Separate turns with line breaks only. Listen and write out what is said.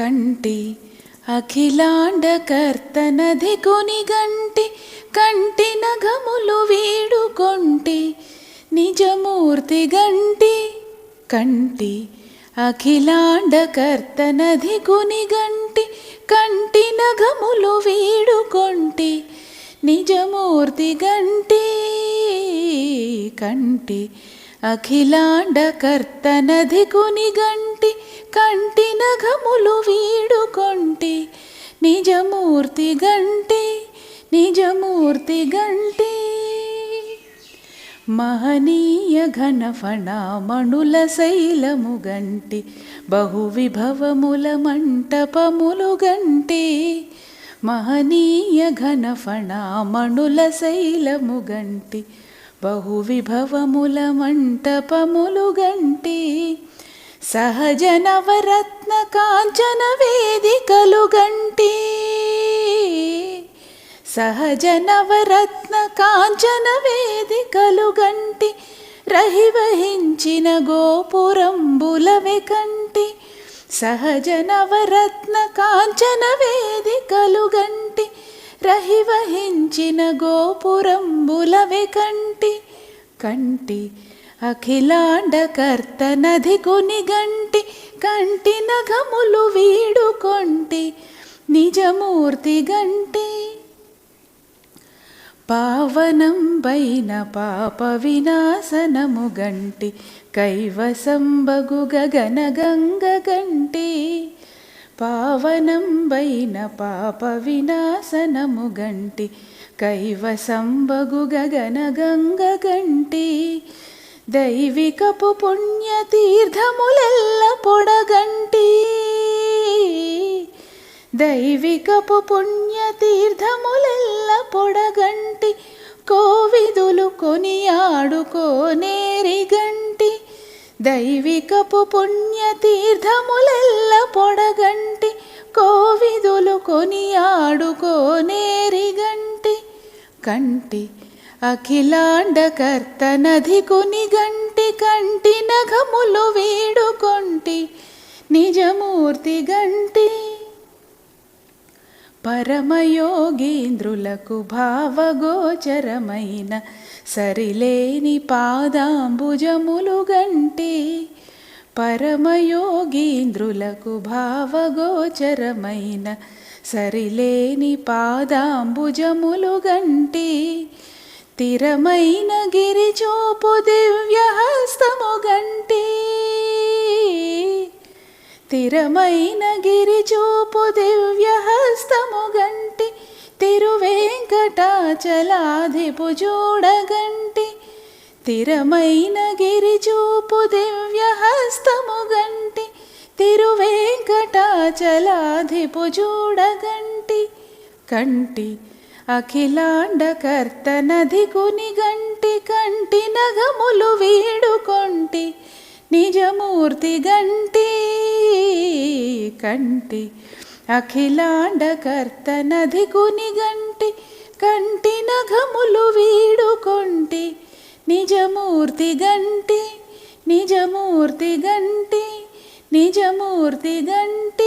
కంటి అఖిలాండకర్తనది కొనిగంటి కంటి నగములు వీడుకొంటి నిజమూర్తి గంటి కంటి అఖిలాండకర్తనది కొనిగంటి కంటి నగములు వీడుకొంటి నిజమూర్తి గంటి కంటి అఖిలాండకర్తనది కొనిగంటి కంటి నగములు వీడుకొంటి నిజమూర్తి గంటి నిజమూర్తి గంటి. మహనీయ ఘనఫణామణుల శైలము గంటి బహువిభవముల మంటపములు గంటి. మహనీయ ఘనఫణామణుల శైలము గంటి బహువిభవముల మంటపములు గంటి. సహజ నవరత్న కాంచన వేదికలు గంటి. సహజ నవరత్న కాంచన వేదికలు గంటి. రహివహించిన గోపురంబుల వెకంటి. సహజ నవరత్న కాంచన వేదికలు గంటి. రహివహించిన గోపురంబులవె కంటి కంటి అఖిలాండకర్త నది కొని గంటి కంటి నగములు వీడుకొంటి నిజమూర్తి గంటి. పావనం పైన పాప వినాశనము గంటి కైవసంబగు గగన గంగ గంటి. పావనం పైన పాప వినాశనము గంటి కైవసంబగు గగన గంగ గంటి. దైవికపు పుణ్యతీర్థములెల్ల పొడగంటి. దైవికపు పుణ్యతీర్థములెల్ల పొడగంటి. కోవిదులు కొనియాడుకోనేరి గంటి దైవికపు పుణ్యతీర్థములెల్ల పొడగంటి. కోవిదులు కొనియాడుకోనేరి గంటి కంటి అఖిలాండకర్త నది గంటి కంటి నఘములు వీడుకొంటి నిజమూర్తి గంటి. పరమయోగీంద్రులకు భావగోచరమైన సరిలేని పాదాంబుజములు గంటి. పరమయోగీంద్రులకు భావగోచరమైన సరిలేని పాదాంబుజములు గంటి. స్థిరమైన గిరిచోపు దివ్యహస్తము గంటి. స్థిరమైన గిరిచూపు దివ్యహస్తము గంటి. తిరువేంకటాచలాధిపు చూడగంటి స్థిరమైన గిరిచూపు దివ్యహస్తము గంటి. తిరువేంకటాచలాధిపు చూడగంటి కంటి అఖిలాండకర్త నది గంటి కంటి నగములు వీడుకొంటి నిజమూర్తి గంటి కంటి అఖిలాండకర్త నది గంటి కంటి నగములు వీడుకొంటి నిజమూర్తి గంటి నిజమూర్తి గంటి నిజమూర్తి గంటి